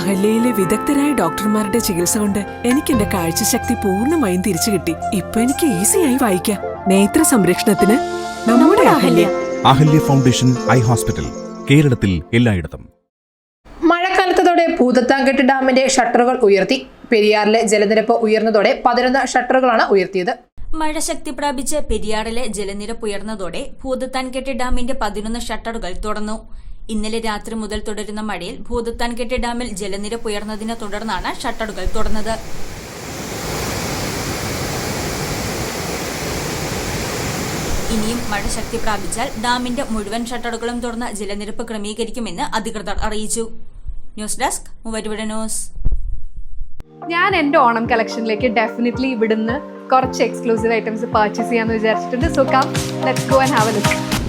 അഹല്യയിലെ വിദഗ്ധരായ ഡോക്ടർമാരുടെ ചികിത്സ കൊണ്ട് എനിക്ക് എന്റെ കാഴ്ചശക്തി പൂർണമായും തിരിച്ചു കിട്ടി. ഇപ്പൊ എനിക്ക് ഈസിയായി വായിക്കാം. നേത്ര സംരക്ഷണത്തിന് നമ്മുടെ Ahalya. Ahalya foundation eye hospital കേരളത്തിൽ എല്ലായിടത്തും. മഴക്കാലത്തതോടെ പൂതത്താങ്കെട്ട് ഡാമിന്റെ ഷട്ടറുകൾ ഉയർത്തി. പെരിയാറിലെ ജലനിരപ്പ് ഉയർന്നതോടെ പതിനൊന്ന് ഷട്ടറുകളാണ് ഉയർത്തിയത്. മഴ ശക്തി പ്രാപിച്ച് പെരിയാറിലെ ജലനിരപ്പ് ഉയർന്നതോടെ ഭൂതത്താൻകെട്ട് ഡാമിന്റെ പതിനൊന്ന് ഷട്ടറുകൾ തുറന്നു. ഇന്നലെ രാത്രി മുതൽ തുടരുന്ന മഴയിൽ ഭൂതത്താൻകെട്ട് ഡാമിൽ ജലനിരപ്പ് ഉയർന്നതിനെ തുടർന്നാണ് ഷട്ടറുകൾ തുറന്നത്. ഇനിയും മഴ ശക്തി പ്രാപിച്ചാൽ ഡാമിന്റെ മുഴുവൻ ഷട്ടറുകളും തുറന്ന് ജലനിരപ്പ് ക്രമീകരിക്കുമെന്ന് അധികൃതർ അറിയിച്ചു. News desk news. ഞാൻ എന്റെ ഓണം കളക്ഷനിലേക്ക് ഡെഫിനറ്റ്ലി ഇവിടുന്ന് കുറച്ച് എക്സ്ക്ലൂസീവ് ഐറ്റംസ് പർച്ചേസ് ചെയ്യാമെന്ന് വിചാരിച്ചിട്ടുണ്ട്. So come let's go and have a look